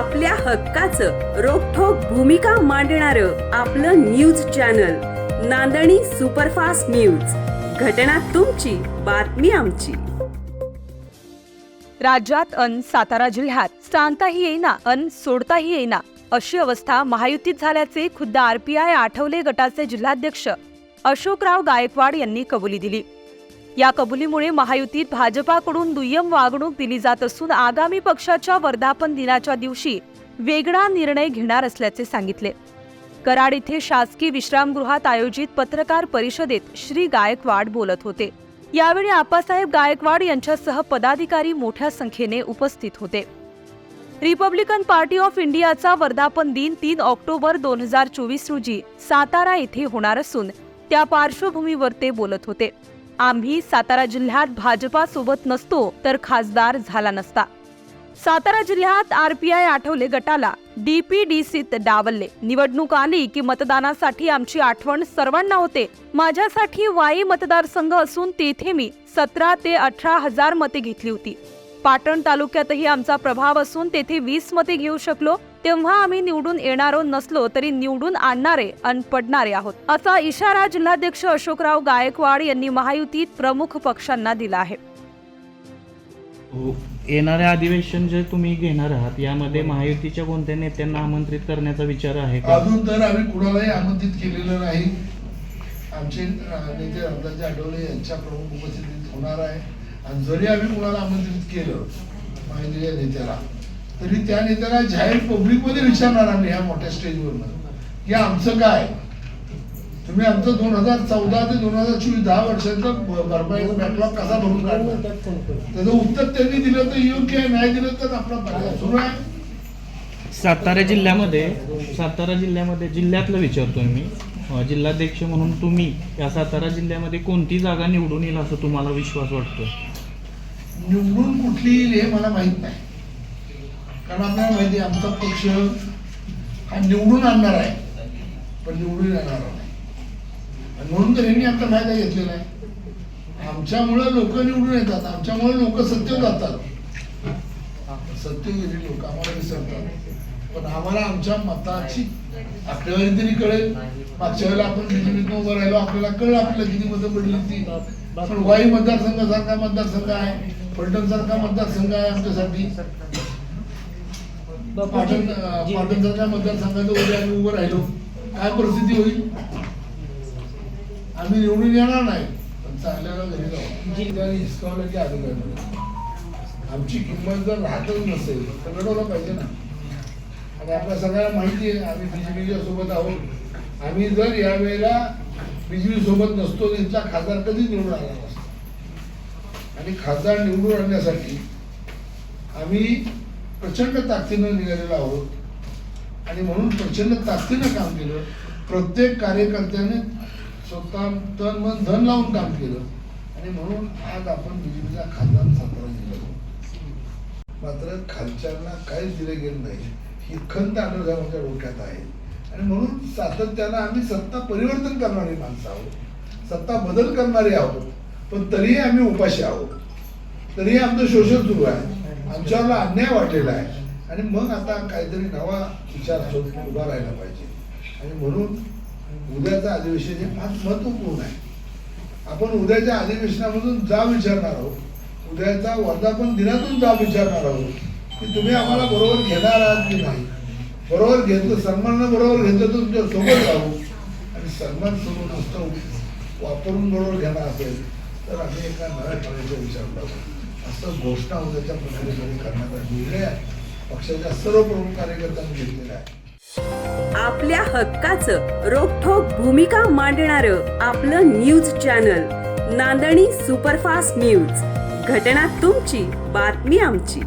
आपल्या हक्काचं रोखोक भूमिका मांडणार आपलं news channel Nandani superfast news. घटना तुमची बातमी आमची. राज्यात अन सातारा जिल्ह्यात सांगताही येईना अन सोडताही येईना अशी अवस्था महायुतीत झाल्याचे खुद्द आरपीआय आठवले गटाचे जिल्हाध्यक्ष अशोकराव गायकवाड यांनी कबुली दिली. या कबुलीमुळे महायुतीत भाजपाकडून दुय्यम वागणूक दिली जात असून आगामी पक्षाच्या वर्धापन दिनाच्या दिवशी वेगळा निर्णय घेणार असल्याचे सांगितले. कराड इथे शासकीय विश्रामगृहात आयोजित पत्रकार परिषदेत श्री गायकवाड बोलत होते. यावेळी आप्पासाहेब गायकवाड यांच्यासह पदाधिकारी मोठ्या संख्येने उपस्थित होते. रिपब्लिकन पार्टी ऑफ इंडियाचा वर्धापन दिन तीन ऑक्टोबर दोन हजार चोवीस रोजी सातारा येथे होणार असून त्या पार्श्वभूमीवर ते बोलत होते. आम्ही सातारा जिल्ह्यात भाजपा सोबत नसतो तर खासदार झाला नसता. सातारा जिल्ह्यात आरपीआय आठवले गटाला डीपीडीसीत डावलले. निवडणूक आली की मतदानासाठी आमची आठवण सर्वांना होते. माझ्यासाठी वाई मतदारसंघ असून तेथे मी सतरा ते अठरा हजार मते घेतली होती. पाटण तालुक्यातही आमचा प्रभाव असून तेथे वीस मते घेऊ शकलो. तेव्हा आम्ही निवडून येणारो नसलो तरी निवडून आणणारे अन पडणारे आहोत. असा इशारा जिल्हाध्यक्ष अशोकराव गायकवाड यांनी महायुतीत प्रमुख पक्षांना दिला आहे. हो. येणारे अधिवेशन जे तुम्ही घेणार आहात यामध्ये महायुतीच्या कोणत्या नेत्यांना आमंत्रित करण्याचा विचार आहे का? अजून तर आम्ही कुणालाही आमंत्रित केलेलं नाही. आमचे नेते रामदासजी आठवले यांच्या प्रमुख उपस्थितीत होणार आहे. आणि जरी आम्ही कुणाला आमंत्रित केलं माहिती नेत्याला तरी त्या नेत्याला जाहीर पब्लिकमध्ये विचारणार आम्ही ह्या मोठ्या स्टेजवरनं. की आमचं काय? तुम्ही आमचं दोन हजार चौदा ते दोन हजार चोवीस दहा वर्षाचं भरपाईचा बॅकलॉग कसा भरून काढला त्याचं उत्तर त्यांनी दिलं तर योग्य आहे नाही दिलं तर आपला पर्याय सुरू आहे. सातारा जिल्ह्यामध्ये सातारा जिल्ह्यामध्ये जिल्ह्यातलं विचारतोय मी. जिल्हाध्यक्ष म्हणून तुम्ही या सातारा जिल्ह्यामध्ये कोणती जागा निवडून येईल असं तुम्हाला विश्वास वाटतो निवडून कुठली येईल हे मला माहीत नाही. कारण आपल्याला माहिती आहे आमचा पक्ष हा निवडून आणणार आहे पण निवडून येणार नाही. म्हणून तर यांनी आमचा फायदा घेतलेला आहे. आमच्यामुळं लोक निवडून येतात आमच्यामुळे लोक सत्य जातात सत्य गेली लोक आम्हाला विसरतात. पण आम्हाला आमच्या मताची आकडेवारी तरी कळेल मागच्या वेळेला आपण निवडणूक उभं राहिलो आपल्याला कळलं आपल्याला किती मतं पडली ती. पण वाई मतदारसंघासारखा मतदारसंघ आहे. फलटण सारखा मतदारसंघ आहे आमच्यासाठी. पाटण पाटण सारख्या मतदारसंघात उद्या आम्ही उभं राहिलो. काय परिस्थिती होईल? आम्ही निवडून येणार नाही पण चांगल्याला घरी जाऊ. जिल्ह्याने हिसकावलं की आमची किंमत जर राहतच नसेल तर लढवलं पाहिजे ना. आणि आपल्या सगळ्यांना माहिती आहे आम्ही बीजेपीच्या सोबत आहोत. आम्ही जर यावेळेला बीजेपी सोबत नसतो इथला खासदार कधीच निवडून आला नसतो. आणि खासदार निवडून आणण्यासाठी आम्ही प्रचंड ताकदीनं निघालेलो आहोत. आणि म्हणून प्रचंड ताकदीनं काम केलं. प्रत्येक कार्यकर्त्याने स्वतः तन मन धन लावून काम केलं. आणि म्हणून आज आपण बीजेपीचा खासदार सातारा दिला आहोत. मात्र खालच्यांना काहीच दिलं गेलं नाही. ही खंत आढळरावांच्या डोक्यात आहे. आणि म्हणून सातत्यानं आम्ही सत्ता परिवर्तन करणारी माणसं आहोत. सत्ता बदल करणारी आहोत. पण तरीही आम्ही उपाशी आहोत. तरीही आमचं शोषण सुरू आहे. आमच्यावर अन्याय वाटलेला आहे. आणि मग आता काहीतरी नवा विचार उभा राहिला पाहिजे. आणि म्हणून उद्याचं अधिवेशन हे फार महत्त्वपूर्ण आहे. आपण उद्याच्या अधिवेशनामधून जा विचारणार आहोत. उद्याचा वर्धापन दिनातून जा विचारणार आहोत. की तुम्ही आम्हाला बरोबर घेणार आहात की नाही? बरोबर घेतलं सन्मानानं बरोबर घेतलं तर तुमच्यासोबत राहू. आणि सन्मान सोबत असतो वापरून बरोबर घेणार असेल तर आम्ही एका नव्या ठरायचा विचार करतो असं घोषणा उद्याच्या प्रक्रियेमध्ये करण्याचा निर्णय पक्षाच्या सर्व प्रमुख कार्यकर्त्यांनी घेतलेला आहे आपल्या हक्काचं रोखोक भूमिका मांडणार आपलं news channel Nandani superfast news. घटना तुमची बातमी आमची.